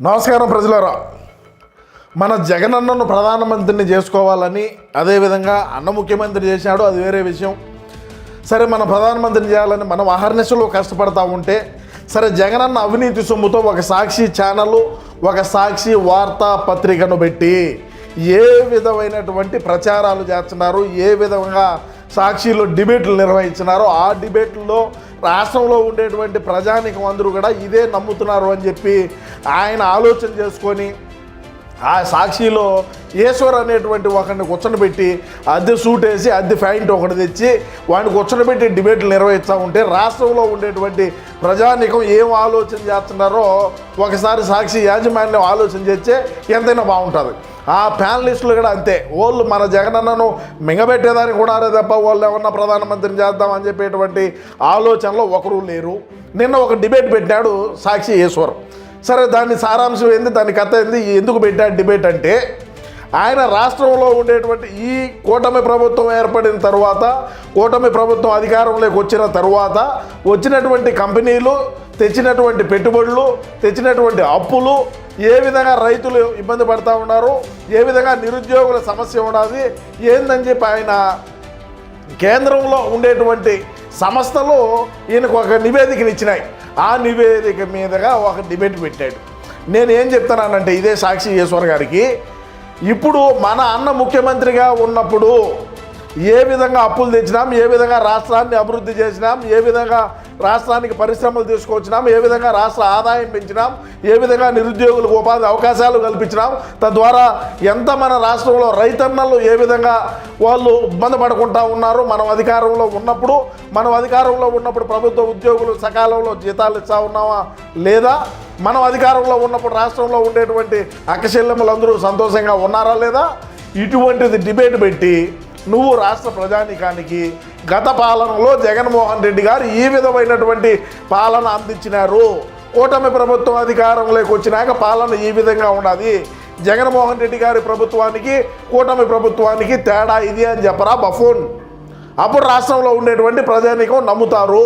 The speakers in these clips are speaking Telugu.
నమస్కారం ప్రజలారా. మన జగనన్నను ప్రధానమంత్రిని చేసుకోవాలని అదేవిధంగా అన్న ముఖ్యమంత్రి చేశాడు అది వేరే విషయం. సరే మన ప్రధానమంత్రిని చేయాలని మనం అహర్నిశలో కష్టపడతా ఉంటే సరే జగనన్న అవినీతి సొమ్ముతో ఒక సాక్షి ఛానల్ ఒక సాక్షి వార్తా పత్రికను పెట్టి ఏ విధమైనటువంటి ప్రచారాలు చేస్తున్నారు ఏ విధంగా సాక్షిలో డిబేట్లు నిర్వహించినారో ఆ డిబేట్లో రాష్ట్రంలో ఉండేటువంటి ప్రజానికం అందరూ కూడా ఇదే నమ్ముతున్నారు అని చెప్పి ఆయన ఆలోచన చేసుకొని ఆ సాక్షిలో ఈశ్వర్ అనేటువంటి ఒకరిని కూర్చొని అద్దె సూట్ వేసి అద్దె ఫ్యాంట్ ఒకటి తెచ్చి వాడిని కూర్చొని డిబేట్లు నిర్వహిస్తూ ఉంటే రాష్ట్రంలో ఉండేటువంటి ప్రజానికం ఏం ఆలోచన చేస్తున్నారో ఒకసారి సాక్షి యాజమాన్యం ఆలోచన చేస్తే ఎంతైనా బాగుంటుంది. ఆ ప్యానలిస్టులు కూడా అంతే. వాళ్ళు మన జగనన్నను మింగబెట్టేదానికి కూడా తప్ప వాళ్ళు ఏమన్నా ప్రధానమంత్రిని చేద్దామని చెప్పేటువంటి ఆలోచనలో ఒకరు లేరు. నిన్న ఒక డిబేట్ పెట్టాడు సాక్షి ఈశ్వర్. సరే దాని సారాంశం ఏంది? దాని కథ ఏంది? ఎందుకు పెట్టాడు డిబేట్ అంటే ఆయన రాష్ట్రంలో ఉండేటువంటి ఈ కూటమి ప్రభుత్వం ఏర్పడిన తర్వాత కూటమి ప్రభుత్వం అధికారంలోకి వచ్చిన తర్వాత వచ్చినటువంటి కంపెనీలు తెచ్చినటువంటి పెట్టుబడులు తెచ్చినటువంటి అప్పులు ఏ విధంగా రైతులు ఇబ్బంది పడతా ఉన్నారు ఏ విధంగా నిరుద్యోగుల సమస్య ఉన్నది ఏందని చెప్పి ఆయన కేంద్రంలో ఉండేటువంటి సంస్థలు ఈయనకు ఒక నివేదికను ఇచ్చినాయి. ఆ నివేదిక మీదుగా ఒక డిబేట్ పెట్టాడు. నేను ఏం చెప్తున్నానంటే ఇదే సాక్షి ఈశ్వర్ గారికి ఇప్పుడు మన అన్న ముఖ్యమంత్రిగా ఉన్నప్పుడు ఏ విధంగా అప్పులు తెచ్చినాం ఏ విధంగా రాష్ట్రాన్ని అభివృద్ధి చేసినాం ఏ విధంగా రాష్ట్రానికి పరిశ్రమలు తీసుకొచ్చినాం ఏ విధంగా రాష్ట్ర ఆదాయం పెంచినాం ఏ విధంగా నిరుద్యోగులకు ఉపాధి అవకాశాలు కల్పించినాం తద్వారా ఎంత మన రాష్ట్రంలో రైతన్నలు ఏ విధంగా వాళ్ళు ఇబ్బంది పడుకుంటా ఉన్నారు మనం అధికారంలో ఉన్నప్పుడు మనం అధికారంలో ఉన్నప్పుడు ప్రభుత్వ ఉద్యోగులు సకాలంలో జీతాలు ఇస్తా ఉన్నామా లేదా? మనం అధికారంలో ఉన్నప్పుడు రాష్ట్రంలో ఉండేటువంటి అక్కశల్యములందరూ సంతోషంగా ఉన్నారా లేదా? ఇటువంటిది డిబేట్ పెట్టి నువ్వు రాష్ట్ర ప్రజానికానికి గత పాలనలో జగన్మోహన్ రెడ్డి గారు ఈ విధమైనటువంటి పాలన అందించినారు. కూటమి ప్రభుత్వం అధికారంలోకి వచ్చినాక పాలన ఈ విధంగా ఉన్నది. జగన్మోహన్ రెడ్డి గారి ప్రభుత్వానికి కూటమి ప్రభుత్వానికి తేడా ఇది అని చెప్పరా బఫోన్? అప్పుడు రాష్ట్రంలో ఉండేటువంటి ప్రజానికం నమ్ముతారు.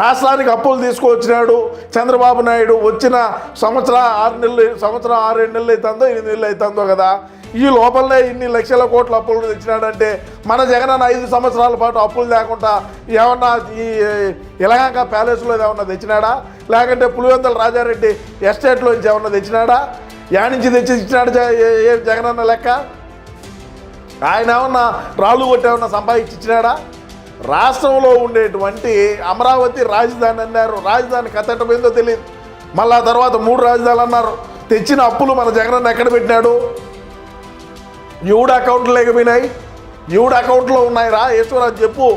రాష్ట్రానికి అప్పులు తీసుకువచ్చినాడు చంద్రబాబు నాయుడు. వచ్చిన సంవత్సరం ఆరు నెలలు సంవత్సరం ఆరేడు నెలలు అవుతుందో ఎనిమిది నెలలు అవుతుందో కదా. ఈ లోపలనే ఇన్ని లక్షల కోట్ల అప్పులు తెచ్చినాడంటే మన జగన్ ఐదు సంవత్సరాల పాటు అప్పులు లేకుండా ఏమన్నా ఈ ఇలగాక ప్యాలెస్లో ఏమన్నా తెచ్చినాడా? లేకుంటే పులివెందల రాజారెడ్డి ఎస్టేట్లో నుంచి ఏమన్నా తెచ్చినాడా? యానించి తెచ్చి ఇచ్చినాడు ఏ- జగనన్న లెక్క? ఆయన ఏమన్నా రాళ్ళు కొట్టేమన్నా సంపాదించి ఇచ్చినాడా? రాష్ట్రంలో ఉండేటువంటి అమరావతి రాజధాని అన్నారు. రాజధాని కథటమైందో తెలియదు మళ్ళా తర్వాత మూడు రాజధానులు అన్నారు. తెచ్చిన అప్పులు మన జగనన్న ఎక్కడ పెట్టినాడు? ఎవడు అకౌంట్లు లేకపోయినాయి. ఎవడు అకౌంట్లో ఉన్నాయి రా చెప్పు.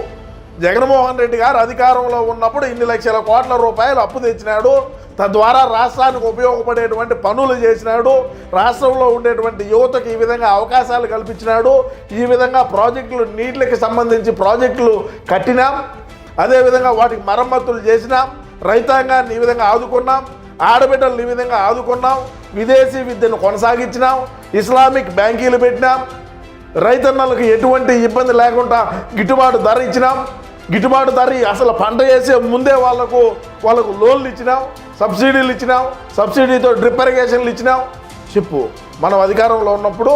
జగన్మోహన్ రెడ్డి గారు అధికారంలో ఉన్నప్పుడు ఇన్ని లక్షల కోట్ల రూపాయలు అప్పు తెచ్చినాడు. తద్వారా రాష్ట్రానికి ఉపయోగపడేటువంటి పనులు చేసినాడు. రాష్ట్రంలో ఉండేటువంటి యువతకు ఈ విధంగా అవకాశాలు కల్పించినాడు. ఈ విధంగా ప్రాజెక్టులు నీటికి సంబంధించి ప్రాజెక్టులు కట్టినాం. అదేవిధంగా వాటికి మరమ్మతులు చేసినాం. రైతాంగాన్ని ఈ విధంగా ఆదుకున్నాం. ఆడబిడ్డలను ఈ విధంగా ఆదుకున్నాం. విదేశీ విద్యను కొనసాగించినాం. ఇస్లామిక్ బ్యాంకీలు పెట్టినాం. రైతన్నలకు ఎటువంటి ఇబ్బంది లేకుండా గిట్టుబాటు ధర ఇచ్చినాం. గిట్టుబాటు ధర అసలు పంట వేసే ముందే వాళ్ళకు వాళ్ళకు లోన్లు ఇచ్చినాం. సబ్సిడీలు ఇచ్చినాం. సబ్సిడీతో డ్రిప్ ఇరిగేషన్లు ఇచ్చినాం. చెప్పు మనం అధికారంలో ఉన్నప్పుడు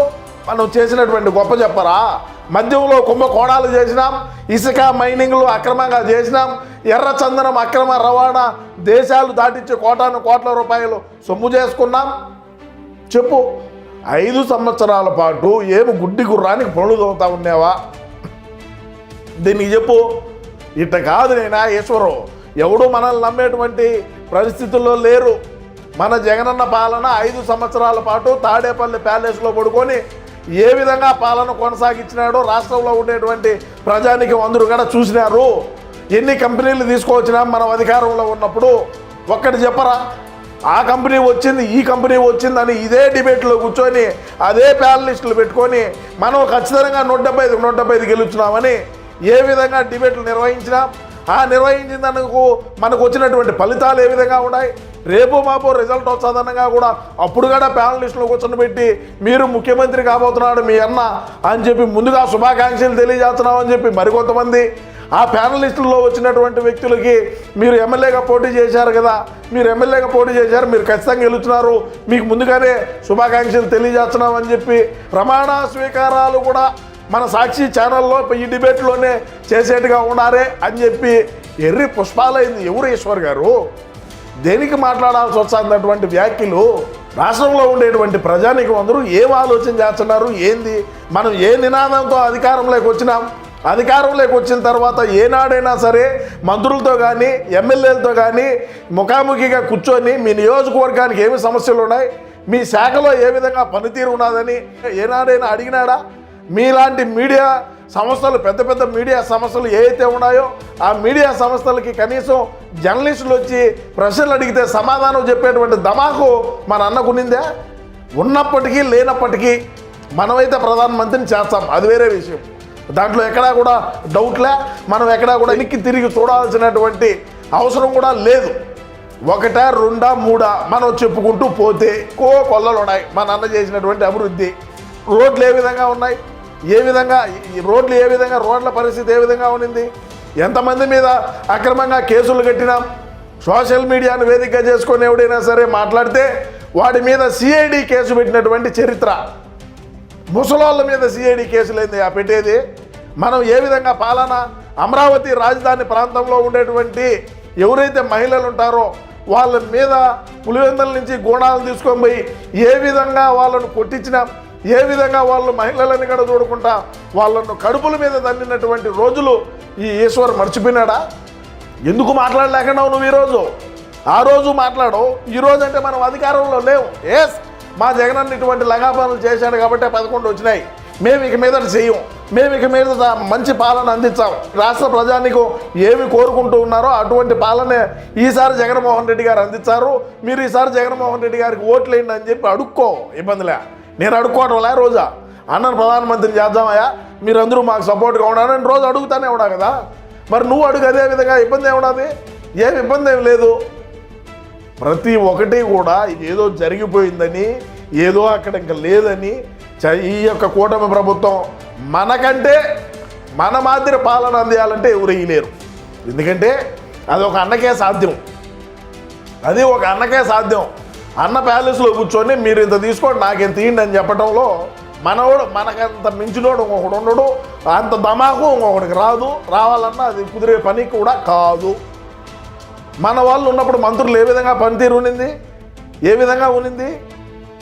మనం చేసినటువంటి గొప్ప చెప్పరా? మద్యంలో కుంభకోణాలు చేసినాం. ఇసుక మైనింగ్లు అక్రమంగా చేసినాం. ఎర్ర చందనం అక్రమ రవాణా దేశాలు దాటించి కోటాను కోట్ల రూపాయలు సొమ్ము చేసుకున్నాం. చెప్పు ఐదు సంవత్సరాల పాటు ఏమి గుడ్డి గుర్రానికి పనులు తోగుతా ఉండేవా దీనికి చెప్పు. ఇట్ట కాదు నేనా ఈశ్వరు. ఎవడు మనల్ని నమ్మేటువంటి పరిస్థితుల్లో లేరు. మన జగనన్న పాలన ఐదు సంవత్సరాల పాటు తాడేపల్లి ప్యాలెస్లో పడుకొని ఏ విధంగా పాలన కొనసాగించినాడో రాష్ట్రంలో ఉండేటువంటి ప్రజానికి అందరూ కూడా చూసినారు. ఎన్ని కంపెనీలు తీసుకువచ్చినా మనం అధికారంలో ఉన్నప్పుడు ఒక్కటి చెప్పరా? ఆ కంపెనీ వచ్చింది ఈ కంపెనీ వచ్చిందని ఇదే డిబేట్లో కూర్చొని అదే ప్యానలిస్టులు పెట్టుకొని మనం ఖచ్చితంగా నూట డెబ్బై ఐదు నూట డెబ్బై ఐదు గెలుచున్నామని ఏ విధంగా డిబేట్లు నిర్వహించినాం ఆ నిర్వహించిన దానికి మనకు వచ్చినటువంటి ఫలితాలు ఏ విధంగా ఉన్నాయి? రేపు మాపో రిజల్ట్ వచ్చేదనగా కూడా అప్పుడు కూడా ప్యానలిస్టులు కూర్చొని పెట్టి మీరు ముఖ్యమంత్రి కాబోతున్నాడు మీ అన్న అని చెప్పి ముందుగా శుభాకాంక్షలు తెలియజేస్తున్నామని చెప్పి మరికొంతమంది ఆ ప్యానలిస్టుల్లో వచ్చినటువంటి వ్యక్తులకి మీరు ఎమ్మెల్యేగా పోటీ చేశారు కదా మీరు ఎమ్మెల్యేగా పోటీ చేశారు మీరు ఖచ్చితంగా గెలుచున్నారు. మీకు ముందుగానే శుభాకాంక్షలు తెలియజేస్తున్నాం అని చెప్పి ప్రమాణ స్వీకారాలు కూడా మన సాక్షి ఛానల్లో ఈ డిబేట్లోనే చేసేట్టుగా ఉన్నారే అని చెప్పి ఎర్రి పుష్పాలైంది ఎవరు ఈశ్వర్ గారు? దేనికి మాట్లాడాల్సి వస్తున్నటువంటి వ్యాఖ్యలు రాష్ట్రంలో ఉండేటువంటి ప్రజానికి అందరూ ఏం ఆలోచన చేస్తున్నారు? ఏంది? మనం ఏ నినాదంతో అధికారంలోకి వచ్చినాం? అధికారంలోకి వచ్చిన తర్వాత ఏనాడైనా సరే మంత్రులతో కానీ ఎమ్మెల్యేలతో కానీ ముఖాముఖిగా కూర్చొని మీ నియోజకవర్గానికి ఏమి సమస్యలు ఉన్నాయి? మీ శాఖలో ఏ విధంగా పనితీరు ఉన్నదని ఏనాడైనా అడిగినాడా? మీలాంటి మీడియా సంస్థలు పెద్ద పెద్ద మీడియా సంస్థలు ఏవైతే ఉన్నాయో ఆ మీడియా సంస్థలకి కనీసం జర్నలిస్టులు వచ్చి ప్రశ్నలు అడిగితే సమాధానం చెప్పేటువంటి దమాకు మన అన్నకునిందే ఉన్నప్పటికీ లేనప్పటికీ మనమైతే ప్రధానమంత్రిని చేస్తాం. అది వేరే విషయం. దాంట్లో ఎక్కడా కూడా డౌట్లే. మనం ఎక్కడా కూడా వెనక్కి తిరిగి చూడాల్సినటువంటి అవసరం కూడా లేదు. ఒకటా రెండా మూడా మనం చెప్పుకుంటూ పోతే కో కొల్లలు ఉన్నాయి. మన అన్న చేసినటువంటి అభివృద్ధి. రోడ్లు ఏ విధంగా ఉన్నాయి? ఏ విధంగా ఈ రోడ్లు ఏ విధంగా రోడ్ల పరిస్థితి ఏ విధంగా ఉండింది? ఎంతమంది మీద అక్రమంగా కేసులు కట్టినాం? సోషల్ మీడియాను వేదిక చేసుకొని ఎవడైనా సరే మాట్లాడితే వాడి మీద సిఐడి కేసు పెట్టినటువంటి చరిత్ర. ముసలోళ్ళ మీద సిఐడి కేసులైంది ఆ పెట్టేది? మనం ఏ విధంగా పాలన? అమరావతి రాజధాని ప్రాంతంలో ఉండేటువంటి ఎవరైతే మహిళలు ఉంటారో వాళ్ళ మీద పులివెందుల నుంచి గోణాలు తీసుకొని పోయి ఏ విధంగా వాళ్ళను కొట్టించినాం? ఏ విధంగా వాళ్ళు మహిళలని కూడా చూడకుండా వాళ్ళను కడుపుల మీద తన్నినటువంటి రోజులు ఈ ఈశ్వర్ మర్చిపోయినాడా? ఎందుకు మాట్లాడలేకుండా నువ్వు ఈరోజు? ఆ రోజు మాట్లాడవు ఈరోజు అంటే మనం అధికారంలో లేవు. ఎస్ మా జగన్ ఇటువంటి లగాపాలనలు చేశాడు కాబట్టి పదకొండు వచ్చినాయి. మేము ఇక మీద చెయ్యం. మేము ఇక మీద మంచి పాలన అందించాం. రాష్ట్ర ప్రజానికి ఏమి కోరుకుంటూ ఉన్నారో అటువంటి పాలనే ఈసారి జగన్మోహన్ రెడ్డి గారు అందించారు. మీరు ఈసారి జగన్మోహన్ రెడ్డి గారికి ఓట్లేయండి అని చెప్పి అడుక్కో ఇబ్బందిలే. నేను అడుక్కోవటంలే రోజా. అన్నను ప్రధానమంత్రిని చేద్దామయ్యా. మీరందరూ మాకు సపోర్ట్గా ఉన్నారని రోజు అడుగుతానే ఉన్నా కదా. మరి నువ్వు అడుగు అదే విధంగా ఇబ్బంది ఏమున్నది ఏమి ఇబ్బంది ఏం లేదు? ప్రతి ఒక్కటి కూడా ఏదో జరిగిపోయిందని ఏదో అక్కడ ఇంకా లేదని చ- ఈ యొక్క కూటమి ప్రభుత్వం మనకంటే మన మాదిరి పాలన అందియాలంటే ఎవరు వేయలేరు ఎందుకంటే అది ఒక అన్నకే సాధ్యం. అది ఒక అన్నకే సాధ్యం. అన్న ప్యాలెస్లో కూర్చొని మీరు ఇంత తీసుకోండి నాకు ఇంత తీయండి అని చెప్పడంలో మనోడు మనకంత మించినోడు ఇంకొకడు ఉండడు అంత దమాకు ఇంకొకడికి రాదు రావాలన్నా అది కుదిరే పని కూడా కాదు. మన వాళ్ళు ఉన్నప్పుడు మంత్రులు ఏ విధంగా పనితీరు ఉన్నింది ఏ విధంగా ఉన్నింది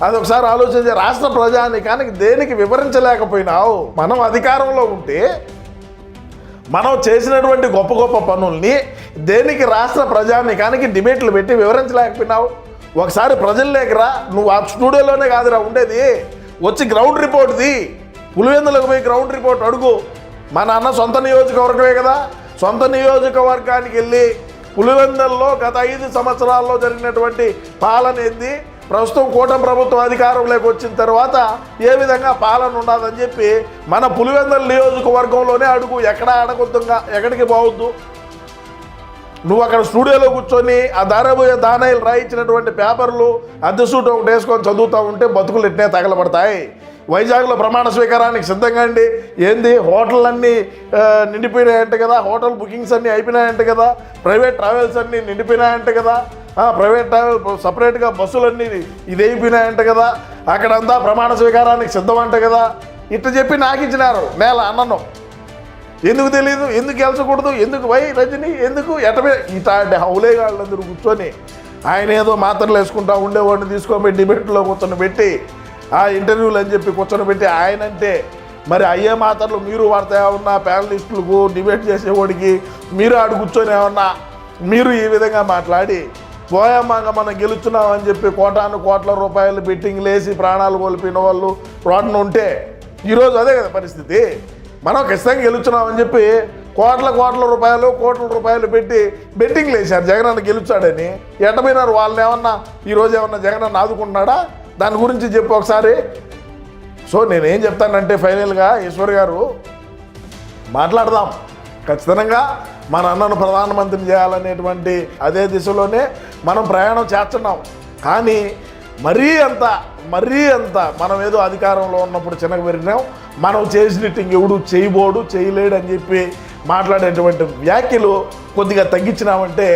అది ఒకసారి ఆలోచించే రాష్ట్ర ప్రజానికానికి దేనికి వివరించలేకపోయినావు? మనం అధికారంలో ఉంటే మనం చేసినటువంటి గొప్ప గొప్ప పనుల్ని దేనికి రాష్ట్ర ప్రజానికానికి డిబేట్లు పెట్టి వివరించలేకపోయినావు? ఒకసారి ప్రజల్లోకి రా నువ్వు ఆ స్టూడియోలోనే కాదురా ఉండేది. వచ్చి గ్రౌండ్ రిపోర్ట్ది పులివెందులకు పోయి గ్రౌండ్ రిపోర్ట్ అడుగు. మన అన్న సొంత నియోజకవర్గమే కదా. సొంత నియోజకవర్గానికి వెళ్ళి పులివెందల్లో గత ఐదు సంవత్సరాల్లో జరిగినటువంటి పాలన ఏంది? ప్రస్తుతం కూటమి ప్రభుత్వం అధికారంలోకి వచ్చిన తర్వాత ఏ విధంగా పాలన ఉండదని చెప్పి మన పులివెందల నియోజకవర్గంలోనే అడుగు. ఎక్కడ అడగొద్దుగా ఎక్కడికి పోవద్దు. నువ్వు అక్కడ స్టూడియోలో కూర్చొని ఆ దారబోయే దానాయిలు రాయించినటువంటి పేపర్లు అద్దె సూట్ ఒకటి వేసుకొని చదువుతూ ఉంటే బతుకులు ఎట్నే తగలబడతాయి? వైజాగ్లో ప్రమాణ స్వీకారానికి సిద్ధంగా అండి ఏంది? హోటళ్ళన్నీ నిండిపోయినాయంట కదా? హోటల్ బుకింగ్స్ అన్నీ అయిపోయినాయంట కదా? ప్రైవేట్ ట్రావెల్స్ అన్నీ నిండిపోయినాయంట కదా? ప్రైవేట్ ట్రావెల్ సపరేట్గా బస్సులన్నీ ఇది అయిపోయినాయంట కదా? అక్కడంతా ప్రమాణ స్వీకారానికి సిద్ధం అంట కదా? ఇట్ట చెప్పి నాకు ఇచ్చినారు నేల అన్నను. ఎందుకు తెలియదు ఎందుకు గెలచకూడదు? ఎందుకు? వై రజని ఎందుకు? ఎటమే ఇటాంటి హౌలేగాళ్ళందరూ కూర్చొని ఆయన ఏదో మాత్రలు వేసుకుంటా ఉండేవాడిని తీసుకోబెట్టి డిబేట్లో కూర్చొని పెట్టి ఆ ఇంటర్వ్యూలు అని చెప్పి కూర్చొని పెట్టి ఆయన అంటే మరి అయ్యే మాత్రలు మీరు వాడతా ఏమన్నా ప్యానలిస్టులకు డిబేట్ చేసేవాడికి మీరు ఆడు కూర్చొని ఏమన్నా మీరు ఈ విధంగా మాట్లాడి పోయామాగా మనం గెలుచున్నాం అని చెప్పి కోటాను కోట్ల రూపాయలు బెట్టింగ్లు వేసి ప్రాణాలు కోల్పోయిన వాళ్ళు రోడ్డున ఉంటే ఈరోజు అదే కదా పరిస్థితి. మనం ఖచ్చితంగా గెలుచున్నామని చెప్పి కోట్ల కోట్ల రూపాయలు కోట్ల రూపాయలు పెట్టి బెట్టింగ్లు వేశారు. జగన్ అన్న గెలుచాడని. ఎట్టపోయినారు వాళ్ళని ఏమన్నా ఈరోజు ఏమన్నా జగన్ అన్న ఆదుకుంటున్నాడా? దాని గురించి చెప్పు ఒకసారి. సో నేనేం చెప్తానంటే ఫైనల్గా ఈశ్వర్ గారు మాట్లాడదాం. ఖచ్చితంగా మన అన్నను ప్రధానమంత్రిని చేయాలనేటువంటి అదే దిశలోనే మనం ప్రయాణం చేస్తున్నాం. కానీ మరీ అంత మరీ అంత మనం ఏదో అధికారంలో ఉన్నప్పుడు చిన్నగా పెరిగినాం మనం చేసినట్టు ఇంకెవడు చేయబోడు చేయలేడు అని చెప్పి మాట్లాడేటువంటి వ్యాఖ్యలు కొద్దిగా తగ్గించినామంటే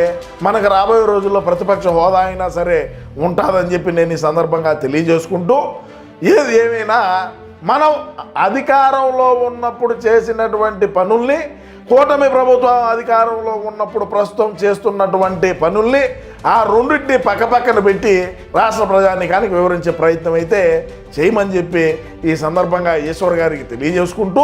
మనకు రాబోయే రోజుల్లో ప్రతిపక్ష హోదా అయినా సరే ఉంటుందని చెప్పి నేను ఈ సందర్భంగా తెలియజేసుకుంటూ ఏది ఏమైనా మనం అధికారంలో ఉన్నప్పుడు చేసినటువంటి పనుల్ని కూటమి ప్రభుత్వం అధికారంలో ఉన్నప్పుడు ప్రస్తుతం చేస్తున్నటువంటి పనుల్ని ఆ రెండింటిని పక్కపక్కన పెట్టి రాష్ట్ర ప్రజానికానికి వివరించే ప్రయత్నం అయితే చేయమని చెప్పి ఈ సందర్భంగా ఈశ్వర్ గారికి తెలియజేసుకుంటూ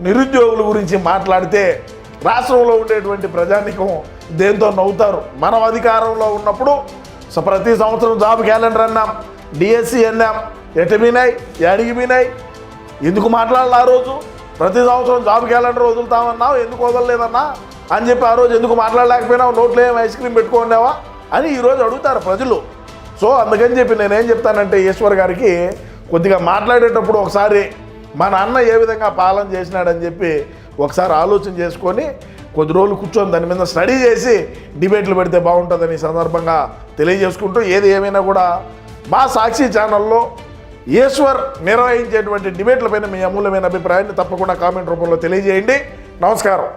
నిరుద్యోగుల గురించి మాట్లాడితే రాష్ట్రంలో ఉండేటువంటి ప్రజానికం దేంతో నవ్వుతారు. మనం అధికారంలో ఉన్నప్పుడు సో ప్రతి సంవత్సరం జాబ్ క్యాలెండర్ అన్నాం డిఎస్సి అన్నాం ఎటు మీనాయి? ఎడిగి మీనాయి? ఎందుకు మాట్లాడాలి ఆ రోజు? ప్రతి సంవత్సరం జాబ్ క్యాలెండర్ వదులుతామన్నావు ఎందుకు వదలలేదన్నా? అని చెప్పి ఆ రోజు ఎందుకు మాట్లాడలేకపోయినావు? నోట్లో ఏం ఐస్ క్రీమ్ పెట్టుకున్నావా అని ఈరోజు అడుగుతారు ప్రజలు. సో అందుకని చెప్పి నేనేం చెప్తానంటే ఈశ్వర్ గారికి కొద్దిగా మాట్లాడేటప్పుడు ఒకసారి మా నాన్న ఏ విధంగా పాలన చేసినాడని చెప్పి ఒకసారి ఆలోచన చేసుకొని కొద్ది రోజులు కూర్చొని దాని మీద స్టడీ చేసి డిబేట్లు పెడితే బాగుంటుందని సందర్భంగా తెలియజేసుకుంటూ ఏది ఏమైనా కూడా మా సాక్షి ఛానల్లో ఈశ్వర్ నిర్వహించేటువంటి డిబేట్లపైన మీ అమూల్యమైన అభిప్రాయాన్ని తప్పకుండా కామెంట్ రూపంలో తెలియజేయండి. నమస్కారం.